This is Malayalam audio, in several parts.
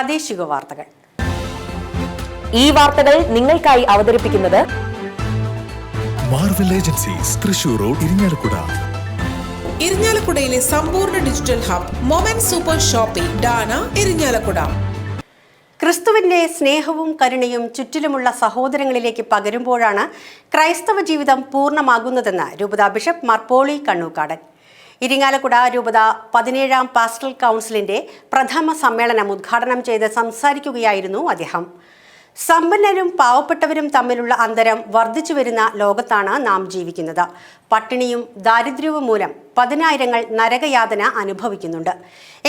പ്രാദേശിക വാർത്തകൾ. ഈ വാർത്തകൾ നിങ്ങൾക്കായി അവതരിപ്പിക്കുന്നത് Marvel agencies Thrissur road Irinjalakuda ഇരിഞ്ഞാലക്കുടയിലെ സമ്പൂർണ digital hub moment super shopping Dana Irinjalakuda ക്രിസ്തുവിന്റെ സ്നേഹവും കരുണയും ചുറ്റിലുമുള്ള സഹോദരങ്ങളിലേക്ക് പകരുമ്പോഴാണ് ക്രൈസ്തവ ജീവിതം പൂർണമാകുന്നതെന്ന് രൂപതാ ബിഷപ്പ് മർപ്പോളി കണ്ണൂക്കാടൻ. ഇരിങ്ങാലക്കുട രൂപത പതിനേഴാം പാസ്റ്റൽ കൗൺസിലിന്റെ പ്രഥമ സമ്മേളനം ഉദ്ഘാടനം ചെയ്ത് സംസാരിക്കുകയായിരുന്നു അദ്ദേഹം. സമ്പന്നരും പാവപ്പെട്ടവരും തമ്മിലുള്ള അന്തരം വർദ്ധിച്ചു വരുന്ന ലോകത്താണ് നാം ജീവിക്കുന്നത്. പട്ടിണിയും ദാരിദ്ര്യവും മൂലം പതിനായിരങ്ങൾ നരകയാതന അനുഭവിക്കുന്നുണ്ട്.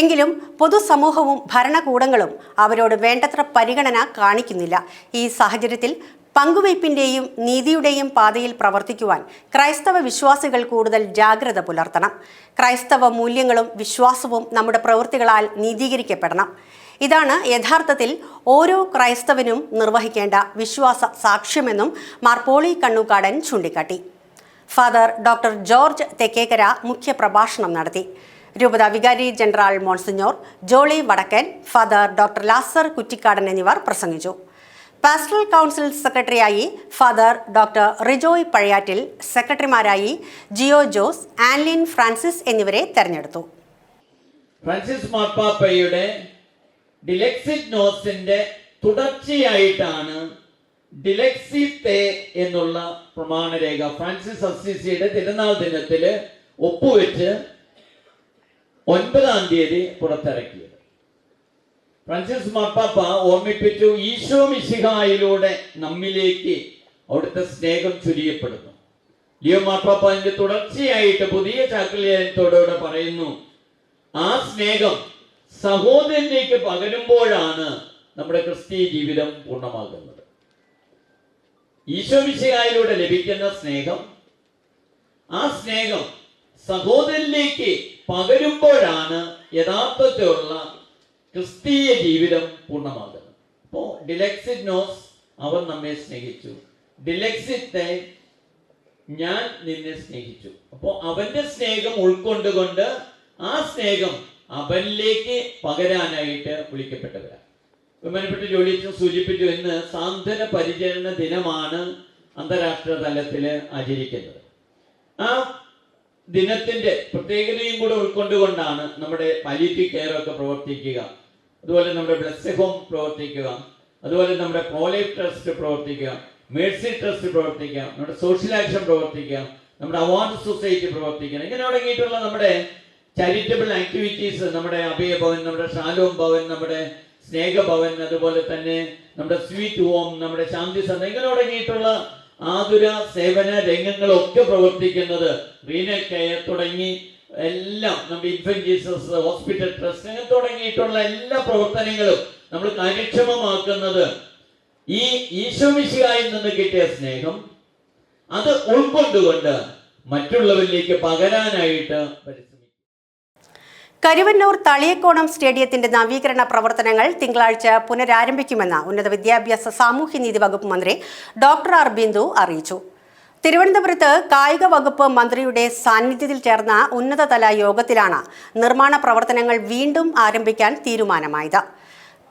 എങ്കിലും പൊതുസമൂഹവും ഭരണകൂടങ്ങളും അവരോട് വേണ്ടത്ര പരിഗണന കാണിക്കുന്നില്ല. ഈ സാഹചര്യത്തിൽ പങ്കുവയ്പിന്റെയും നീതിയുടെയും പാതയിൽ പ്രവർത്തിക്കുവാൻ ക്രൈസ്തവ വിശ്വാസികൾ കൂടുതൽ ജാഗ്രത പുലർത്തണം. ക്രൈസ്തവ മൂല്യങ്ങളും വിശ്വാസവും നമ്മുടെ പ്രവൃത്തികളാൽ നീതീകരിക്കപ്പെടണം. ഇതാണ് യഥാർത്ഥത്തിൽ ഓരോ ക്രൈസ്തവനും നിർവഹിക്കേണ്ട വിശ്വാസ സാക്ഷ്യമെന്നും മാർപോളി കണ്ണുകാടൻ ചൂണ്ടിക്കാട്ടി. ഫാദർ ഡോക്ടർ ജോർജ് തെക്കേക്കര മുഖ്യ പ്രഭാഷണം നടത്തി. രൂപത വികാരി ജനറൽ മോൺസിഞ്ഞോർ ജോളി വടക്കൻ ഫാദർ ഡോക്ടർ ലാസർ കുറ്റിക്കാടൻ എന്നിവർ പ്രസംഗിച്ചു. പാസ്റ്ററൽ കൗൺസിൽ സെക്രട്ടറിയായി ഫാദർ ഡോക്ടർ റിജോയ് പഴയാറ്റിൽ സെക്രട്ടറിമാരായി ജിയോ ജോസ് ആൻലിൻ ഫ്രാൻസിസ് എന്നിവരെ തെരഞ്ഞെടുത്തു. ഫ്രാൻസിസ് മാർപ്പാപ്പയുടെ ഡിലെക്സിറ്റ് നോസിന്റെ തുടർച്ചയായിട്ടാണ് ഡിലെക്സി തേ എന്നുള്ള പ്രമാണരേഖ ഫ്രാൻസിസ് അസിസിയുടെ തിരുനാൾ ദിനത്തിൽ ഒപ്പുവെച്ച് ഒൻപതാം തീയതി പുറത്തിറക്കിയത്. ഫ്രാൻസിസ് മാർപ്പാപ്പ ഓർമ്മിപ്പിച്ചു ഈശോ മിശിഹായിലൂടെ നമ്മിലേക്ക് അവിടുത്തെ സ്നേഹം ചുരിയപ്പെടുന്നു. ലിയോ മാർപ്പാപ്പ അതിന്റെ തുടർച്ചയായിട്ട് പുതിയ ചാക്രിയത്തോടുകൂടെ പറയുന്നു ആ സ്നേഹം സഹോദരനിലേക്ക് പകരുമ്പോഴാണ് നമ്മുടെ ക്രിസ്തീയ ജീവിതം പൂർണമാകുന്നത്. ഈശോ മിശിഹായിലൂടെ ലഭിക്കുന്ന സ്നേഹം ആ സ്നേഹം സഹോദരനിലേക്ക് പകരുമ്പോഴാണ് യഥാർത്ഥത്തിലുള്ള ക്രിസ്തീയ ജീവിതം പൂർണമാകുന്നത് അപ്പോ ഡിലക്സിറ്റ് നോസ് അവൻ നമ്മെ സ്നേഹിച്ചു. ഡിലെക്സിത്തെ ഞാൻ നിന്നെ സ്നേഹിച്ചു. അപ്പോ അവന്റെ സ്നേഹം ഉൾക്കൊണ്ടുകൊണ്ട് ആ സ്നേഹം അവനിലേക്ക് പകരാനായിട്ട് വിളിക്കപ്പെട്ടവരാണ്. ബഹുമാനപ്പെട്ട ജോലിയച്ചൻ സൂചിപ്പിച്ചു ഇന്ന് സാന്ത്വന പരിചരണ ദിനമാണ് അന്താരാഷ്ട്ര തലത്തിൽ ആചരിക്കുന്നത്. ആ ദിനത്തിന്റെ പ്രത്യേകതയും കൂടെ ഉൾക്കൊണ്ടുകൊണ്ടാണ് നമ്മുടെ പാലിറ്റീവ് കെയർ ഒക്കെ പ്രവർത്തിക്കുക. അതുപോലെ നമ്മുടെ ബ്ലസ് ഹോം പ്രവർത്തിക്കുക. അതുപോലെ നമ്മുടെ പ്രോലൈഫ് ട്രസ്റ്റ് പ്രവർത്തിക്കുക. മേഴ്സി ട്രസ്റ്റ് പ്രവർത്തിക്കുക. നമ്മുടെ സോഷ്യൽ ആക്ഷൻ പ്രവർത്തിക്കുക. നമ്മുടെ അവാർഡ് സൊസൈറ്റി പ്രവർത്തിക്കണം ഇങ്ങനെ തുടങ്ങിയിട്ടുള്ള നമ്മുടെ ചാരിറ്റബിൾ ആക്ടിവിറ്റീസ് നമ്മുടെ അഭയ ഭവൻ നമ്മുടെ ഷാലോം ഭവൻ നമ്മുടെ സ്നേഹഭവൻ അതുപോലെ തന്നെ നമ്മുടെ സ്വീറ്റ് ഹോം നമ്മുടെ ശാന്തി സന്ത ഇങ്ങനെ തുടങ്ങിയിട്ടുള്ള ആതുര സേവന രംഗങ്ങളൊക്കെ പ്രവർത്തിക്കുന്നത് റീനൽ കെയർ തുടങ്ങി എല്ലാം നമ്മൾ ഇൻഫന്റ് ജീസസ് ഹോസ്പിറ്റൽ ട്രസ്റ്റ് തുടങ്ങിയിട്ടുള്ള എല്ലാ പ്രവർത്തനങ്ങളും നമ്മൾ കാര്യക്ഷമമാക്കുന്നത്. ഈ ഈശോമിശിയായി നിന്ന് കിട്ടിയ സ്നേഹം അത് ഉൾക്കൊണ്ടുകൊണ്ട് മറ്റുള്ളവരിലേക്ക് പകരാനായിട്ട് കരുവന്നൂർ തളിയക്കോണം സ്റ്റേഡിയത്തിന്റെ നവീകരണ പ്രവർത്തനങ്ങൾ തിങ്കളാഴ്ച പുനരാരംഭിക്കുമെന്ന് ഉന്നത വിദ്യാഭ്യാസ സാമൂഹ്യനീതി വകുപ്പ് മന്ത്രി ഡോക്ടർ ആർ ബിന്ദു അറിയിച്ചു. തിരുവനന്തപുരത്ത് കായിക വകുപ്പ് മന്ത്രിയുടെ സാന്നിധ്യത്തിൽ ചേർന്ന ഉന്നതതല യോഗത്തിലാണ് നിർമ്മാണ പ്രവർത്തനങ്ങൾ വീണ്ടും ആരംഭിക്കാൻ തീരുമാനമായത്.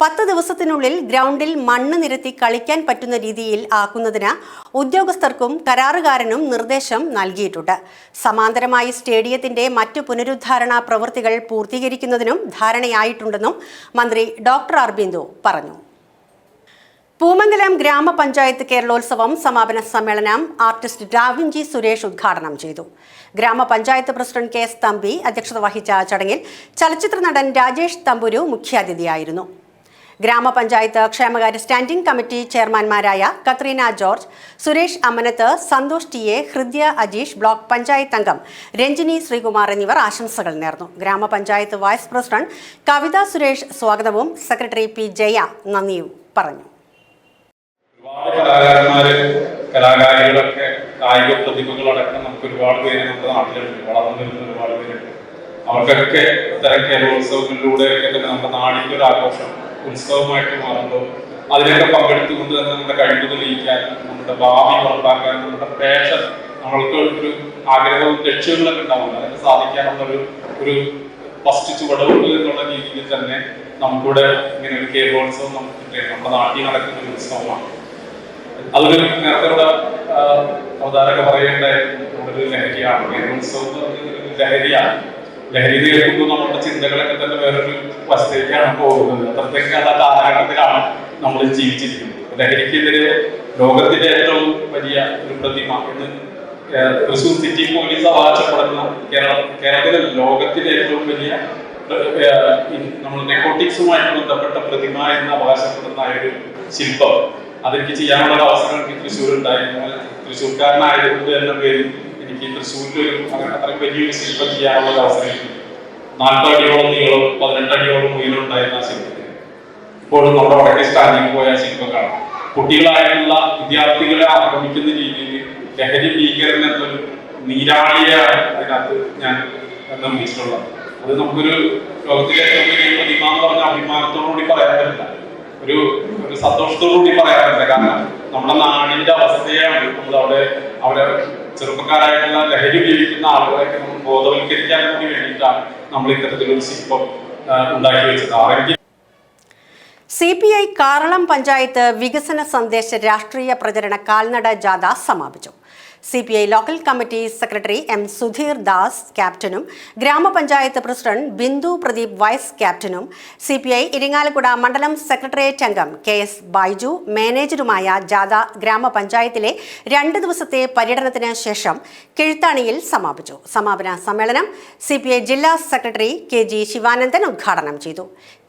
പത്ത് ദിവസത്തിനുള്ളിൽ ഗ്രൗണ്ടിൽ മണ്ണ് നിരത്തി കളിക്കാൻ പറ്റുന്ന രീതിയിൽ ആക്കുന്നതിന് ഉദ്യോഗസ്ഥർക്കും കരാറുകാരനും നിർദ്ദേശം നൽകിയിട്ടുണ്ട്. സമാന്തരമായി സ്റ്റേഡിയത്തിന്റെ മറ്റു പുനരുദ്ധാരണ പ്രവൃത്തികൾ പൂർത്തീകരിക്കുന്നതിനും ധാരണയായിട്ടുണ്ടെന്നും മന്ത്രി ഡോക്ടർ അർബിന്ദു പറഞ്ഞു. പൂമംഗലം ഗ്രാമപഞ്ചായത്ത് കേരളോത്സവം സമാപന സമ്മേളനം ആർട്ടിസ്റ്റ് ഡാവിഞ്ചി സുരേഷ് ഉദ്ഘാടനം ചെയ്തു. ഗ്രാമപഞ്ചായത്ത് പ്രസിഡന്റ് കെ എസ് തമ്പി അധ്യക്ഷത വഹിച്ച ചടങ്ങിൽ ചലച്ചിത്ര നടൻ രാജേഷ് തമ്പുരു മുഖ്യാതിഥിയായിരുന്നു. ഗ്രാമപഞ്ചായത്ത് ക്ഷേമകാര്യ standing committee ചെയർമാൻമാരായ Katrina George Suresh Ammanath Santhosh T A Hridya Ajeesh block panchayat അംഗം രഞ്ജിനി ശ്രീകുമാർ എന്നിവർ ആശംസകൾ നേർന്നു. ഗ്രാമപഞ്ചായത്ത് വൈസ് പ്രസിഡന്റ് കവിത സുരേഷ് സ്വാഗതവും സെക്രട്ടറി പി ജയ നന്ദിയും പറഞ്ഞു. ഒരുപാട് കലാകാരന്മാര് കലാകാരികളൊക്കെ കായിക പ്രതിഭകളടക്കം നമുക്ക് ഒരുപാട് പേര് നമ്മുടെ നാട്ടിലുണ്ട്. വളർന്നു വരുന്ന ഒരുപാട് പേരുണ്ട്. അവർക്കൊക്കെ ഇത്തരം കേരളോത്സവങ്ങളിലൂടെയൊക്കെ തന്നെ നമ്മുടെ നാടിന്റെ ഒരു ആഘോഷം ഉത്സവമായിട്ട് മാറുമ്പോൾ അതിലൊക്കെ പങ്കെടുത്തുകൊണ്ട് തന്നെ നമ്മുടെ കഴിവ് തെളിയിക്കാൻ നമ്മുടെ ഭാവി ഉറപ്പാക്കാൻ നമ്മുടെ പേഷൻ നമ്മൾക്ക് ഒരു ആഗ്രഹവും ലക്ഷ്യങ്ങളൊക്കെ ഉണ്ടാവുന്നത്. അതിന് സാധിക്കാനുള്ള ഒരു ഫസ്റ്റ് ചുവടവുകൾ എന്നുള്ള രീതിയിൽ തന്നെ നമുക്കിവിടെ ഇങ്ങനെ ഒരു കേരളോത്സവം നമുക്ക് നമ്മുടെ നാട്ടിൽ നടക്കുന്ന ഒരു ഉത്സവമാണ്. അതൊരു നേരത്തെ ഇവിടെ ആ, അവതാരക പറയേണ്ട ഒരു ലഹരിയാണ്. ഉത്സവം എന്ന് ഒരു ലഹരിയാണ്. ലഹരി കേൾക്കുമ്പോൾ നമ്മുടെ ചിന്തകളൊക്കെ തന്നെ വേറൊരു വശത്തേക്കാണ് പോകുന്നത്. അത്രത്തേക്ക് ആ കാലഘട്ടത്തിലാണ് നമ്മൾ ജീവിച്ചിരിക്കുന്നത്. ലഹരിക്കെതിരെ ലോകത്തിന്റെ ഏറ്റവും വലിയ ഒരു പ്രതിമ എന്ന് തൃശൂർ സിറ്റി പോലീസ് അവകാശപ്പെടുന്ന കേരളം കേരളത്തിലെ ലോകത്തിലെ ഏറ്റവും വലിയ നമ്മൾ നെക്കോട്ടിക്സുമായിട്ട് ബന്ധപ്പെട്ട പ്രതിമ എന്ന് അവകാശപ്പെടുന്ന ഒരു ശില്പം. അതെനിക്ക് ചെയ്യാനുള്ള അവസരം എനിക്ക് തൃശ്ശൂർ ഉണ്ടായിരുന്നു തൃശ്ശൂർക്കാരനായതുകൊണ്ട് എന്ന പേരിൽ എനിക്ക് തൃശ്ശൂരിലൊരു അങ്ങനെ അത്രയും വലിയൊരു ശില്പം ചെയ്യാനുള്ള അവസരം നാൽപ്പത് അടിയോളം നീളം പതിനെട്ട് അടിയോളം ഉയരം ഉണ്ടായിരുന്ന ശില്പത്തിൽ ഇപ്പോഴും നമ്മുടെ വടക്കേ സ്റ്റാൻഡിൽ പോയ ശില്പം കാണാം. കുട്ടികളായിട്ടുള്ള വിദ്യാർത്ഥികളെ ആക്രമിക്കുന്ന രീതിയിൽ ലഹരി ഭീകരൻ എന്നൊരു നീരാളിയാണ് അതിനകത്ത് ഞാൻ നിർമ്മിച്ചിട്ടുള്ളത്. അത് നമുക്കൊരു ലോകത്തിലെ ഏറ്റവും പറഞ്ഞ അഭിമാനത്തോടുകൂടി പറയാൻ പറ്റില്ല. ഒരു ഒരു സന്തോഷത്തോടുകൂടി പറയാൻ പറ്റില്ല കാരണം നമ്മുടെ നാടിന്റെ അവസ്ഥയാണ് നമ്മൾ അവിടെ അവിടെ ചെറുപ്പക്കാരായിട്ടുള്ള ലഹരി ഉപയോഗിക്കുന്ന ആളുകളെയൊക്കെ നമ്മൾ ബോധവൽക്കരിക്കാൻ കൂടി വേണ്ടിയിട്ടാണ് നമ്മൾ ഇത്തരത്തിലൊരു ശില്പം ഉണ്ടാക്കി വെച്ചത്. ആരെങ്കിലും C P I Karalam panchayat വികസന സന്ദേശ രാഷ്ട്രീയ പ്രചരണ കാൽനട ജാഥ സമാപിച്ചു. C P I local committee secretary M Sudheer Das ക്യാപ്റ്റനും ഗ്രാമപഞ്ചായത്ത് പ്രസിഡന്റ് ബിന്ദു പ്രദീപ് വൈസ് ക്യാപ്റ്റനും സി പി ഐ ഇരിങ്ങാലക്കുട മണ്ഡലം സെക്രട്ടേറിയറ്റ് അംഗം കെ എസ് ബൈജു. മാനേജറുമായ ജാഥ ഗ്രാമപഞ്ചായത്തിലെ രണ്ട് ദിവസത്തെ പര്യടനത്തിന് ശേഷം കിഴുത്താണിയിൽ സമാപിച്ചു. സമാപന സമ്മേളനം സി ജില്ലാ സെക്രട്ടറി കെ ജി ശിവാനന്ദൻ ഉദ്ഘാടനം ചെയ്തു.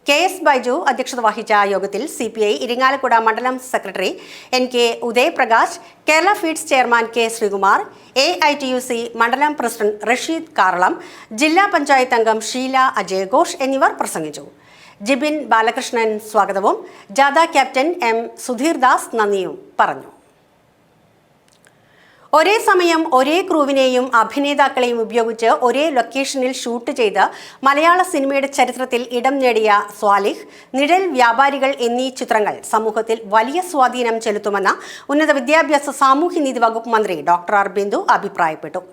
കെ എസ് ബൈജു അധ്യക്ഷത വഹിച്ച യോഗത്തിൽ സി പി ഐ ഇരിങ്ങാലക്കുട മണ്ഡലം secretary N K Udayaprakash Kerala feeds chairman K Sreekumar A I T U C മണ്ഡലം പ്രസിഡന്റ് റഷീദ് കാറളം ജില്ലാ പഞ്ചായത്ത് അംഗം ഷീല അജയഘോഷ് എന്നിവർ പ്രസംഗിച്ചു. ജിബിൻ ബാലകൃഷ്ണൻ സ്വാഗതവും ജാഥ ക്യാപ്റ്റൻ എം സുധീർദാസ് നന്ദിയും പറഞ്ഞു. ഒരേ സമയം ഒരേ ക്രൂവിനെയും അഭിനേതാക്കളെയും ഉപയോഗിച്ച് ഒരേ ലൊക്കേഷനിൽ ഷൂട്ട് ചെയ്ത് മലയാള സിനിമയുടെ ചരിത്രത്തിൽ ഇടം നേടിയ സ്വാലിഹ് നിഴൽ വ്യാപാരികൾ എന്നീ ചിത്രങ്ങൾ സമൂഹത്തിൽ വലിയ സ്വാധീനം ചെലുത്തുമെന്ന് ഉന്നത വിദ്യാഭ്യാസ സാമൂഹ്യനീതി വകുപ്പ് മന്ത്രി ഡോക്ടർ ആർബിന്ദു അഭിപ്രായപ്പെട്ടു.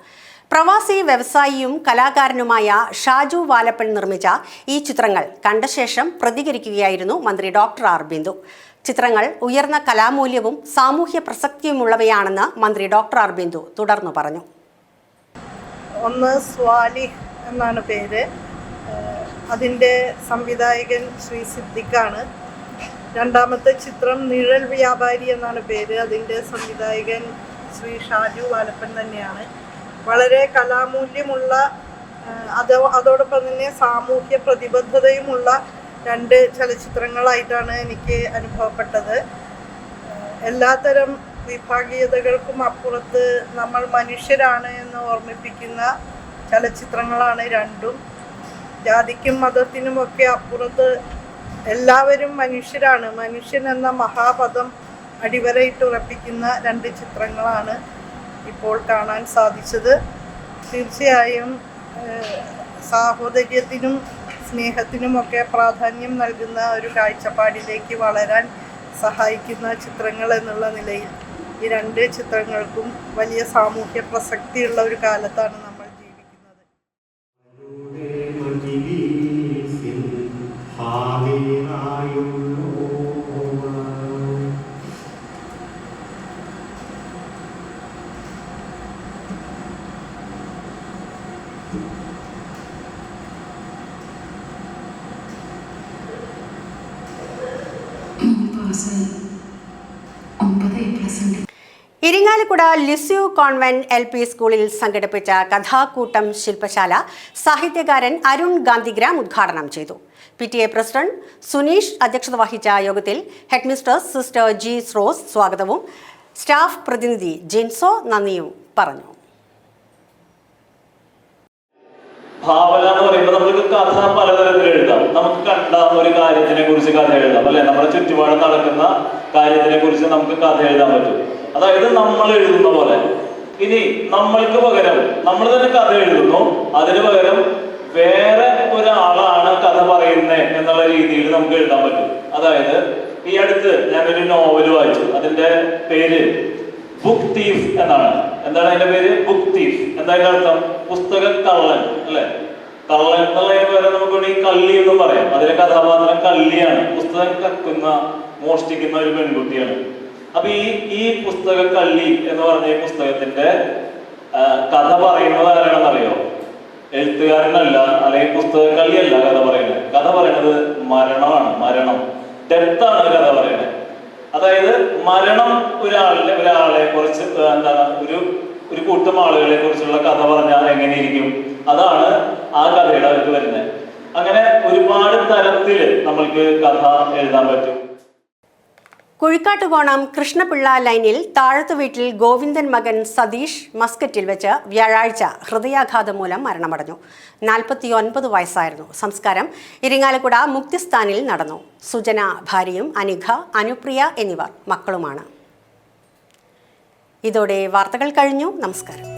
പ്രവാസി വ്യവസായിയും കലാകാരനുമായ ഷാജു വാലപ്പൻ നിർമ്മിച്ച ഈ ചിത്രങ്ങൾ കണ്ട ശേഷം പ്രതികരിക്കുകയായിരുന്നു മന്ത്രി ഡോക്ടർ ആർ ബിന്ദു. ചിത്രങ്ങൾ ഉയർന്ന കലാമൂല്യവും സാമൂഹ്യ പ്രസക്തിയുമുള്ളവയാണെന്ന് മന്ത്രി ഡോക്ടർ ആർ ബിന്ദു തുടർന്നു പറഞ്ഞു. ഒന്ന് സ്വാലി എന്നാണ് പേര്. അതിന്റെ സംവിധായകൻ ശ്രീ സിദ്ദിഖാണ്. രണ്ടാമത്തെ ചിത്രം നിഴൽ വ്യാപാരി എന്നാണ് പേര്. അതിന്റെ സംവിധായകൻ ശ്രീ ഷാജു വാലപ്പൻ തന്നെയാണ്. വളരെ കലാമൂല്യമുള്ള അത് അതോടൊപ്പം തന്നെ സാമൂഹ്യ പ്രതിബദ്ധതയുമുള്ള രണ്ട് ചലച്ചിത്രങ്ങളായിട്ടാണ് എനിക്ക് അനുഭവപ്പെട്ടത്. എല്ലാത്തരം വിഭാഗീയതകൾക്കും അപ്പുറത്ത് നമ്മൾ മനുഷ്യരാണ് എന്ന് ഓർമ്മിപ്പിക്കുന്ന ചലച്ചിത്രങ്ങളാണ് രണ്ടും. ജാതിക്കും മതത്തിനുമൊക്കെ അപ്പുറത്ത് എല്ലാവരും മനുഷ്യരാണ്. മനുഷ്യൻ എന്ന മഹാപദം അടിവരയിട്ടുറപ്പിക്കുന്ന രണ്ട് ചിത്രങ്ങളാണ്. ഇപ്പോൾ കാണാൻ സാധിച്ചത്. തീർച്ചയായും സാഹോദര്യത്തിനും സ്നേഹത്തിനുമൊക്കെ പ്രാധാന്യം നൽകുന്ന ഒരു കാഴ്ചപ്പാടിലേക്ക് വളരാൻ സഹായിക്കുന്ന ചിത്രങ്ങൾ എന്നുള്ള നിലയിൽ ഈ രണ്ട് ചിത്രങ്ങൾക്കും വലിയ സാമൂഹ്യ പ്രസക്തിയുള്ള ഒരു കാലത്താണ് Irinjalakuda Lisieux convent L P സ്കൂളിൽ സംഘടിപ്പിച്ച കഥാകൂട്ടം ശില്പശാല സാഹിത്യകാരൻ അരുൺ ഗാന്ധിഗ്രാം ഉദ്ഘാടനം ചെയ്തു. P T A president Suneesh അധ്യക്ഷത വഹിച്ച യോഗത്തിൽ ഹെഡ്മിസ്റ്റേഴ്സ് സിസ്റ്റർ ജി സ്രോസ് സ്വാഗതവും സ്റ്റാഫ് പ്രതിനിധി ജിൻസോ നന്ദിയും പറഞ്ഞു. ഭാവന എന്ന് പറയുമ്പോൾ നമുക്ക് കഥ പലതരത്തിൽ എഴുതാം. നമുക്ക് കണ്ട ഒരു കാര്യത്തിനെ കുറിച്ച് കഥ എഴുതാം അല്ലെ? നമ്മുടെ ചുറ്റുപാട് നടക്കുന്ന കാര്യത്തിനെ കുറിച്ച് നമുക്ക് കഥ എഴുതാൻ പറ്റും. അതായത് നമ്മൾ എഴുതുന്ന പോലെ. ഇനി നമ്മൾക്ക് പകരം നമ്മൾ തന്നെ കഥ എഴുതുന്നു അതിന് പകരം വേറെ ഒരാളാണ് കഥ പറയുന്നത് എന്നുള്ള രീതിയിൽ നമുക്ക് എഴുതാൻ പറ്റും. അതായത് ഈ അടുത്ത് ഞാനൊരു നോവൽ വായിച്ചു. അതിന്റെ പേര് ബുക്ക് തീഫ് എന്നാണ്. എന്താണ് അതിന്റെ പേര്? Book thief. എന്തായാലും അർത്ഥം? പുസ്തക കള്ളൻ അല്ലെ? കള്ളൻ എന്നുള്ളതിന് പകരം നമുക്ക് വേണമെങ്കിൽ കള്ളി എന്ന് പറയാം. അതിലെ കഥാപാത്രം കള്ളിയാണ്. പുസ്തകം കക്കുന്ന മോഷ്ടിക്കുന്ന ഒരു പെൺകുട്ടിയാണ്. അപ്പൊ ഈ ഈ പുസ്തക കള്ളി എന്ന് പറഞ്ഞ ഈ പുസ്തകത്തിന്റെ കഥ പറയുന്നത് ആരാണെന്നറിയോ? എഴുത്തുകാരനല്ല അല്ലെങ്കിൽ പുസ്തക കള്ളിയല്ല കഥ പറയുന്നത്. കഥ പറയുന്നത് മരണമാണ് മരണം. ഡെത്താണ് കഥ പറയുന്നത്. അതായത് മരണം ഒരാളിനെ ഒരാളെ കുറിച്ച് എന്താണ് ഒരു ഒരു കൂട്ടം ആളുകളെ കുറിച്ചുള്ള കഥ പറഞ്ഞാൽ എങ്ങനെയിരിക്കും? അതാണ് ആ കഥയുടെ അകത്ത് വരുന്നത്. അങ്ങനെ ഒരുപാട് തരത്തിൽ നമ്മൾക്ക് കഥ എഴുതാൻ പറ്റും. കുഴിക്കാട്ടുകോണം കൃഷ്ണപിള്ള ലൈനിൽ താഴത്തു വീട്ടിൽ ഗോവിന്ദൻ മകൻ സതീഷ് മസ്കറ്റിൽ വെച്ച് വ്യാഴാഴ്ച ഹൃദയാഘാതം മൂലം മരണമടഞ്ഞു. നാൽപ്പത്തിയൊൻപത് വയസ്സായിരുന്നു. സംസ്കാരം ഇരിങ്ങാലക്കുട മുക്തിസ്ഥാനിൽ നടന്നു. സുജന ഭാര്യയും അനുഘ അനുപ്രിയ എന്നിവർ മക്കളുമാണ്. ഇതോടെ വാർത്തകൾ കഴിഞ്ഞു. നമസ്കാരം.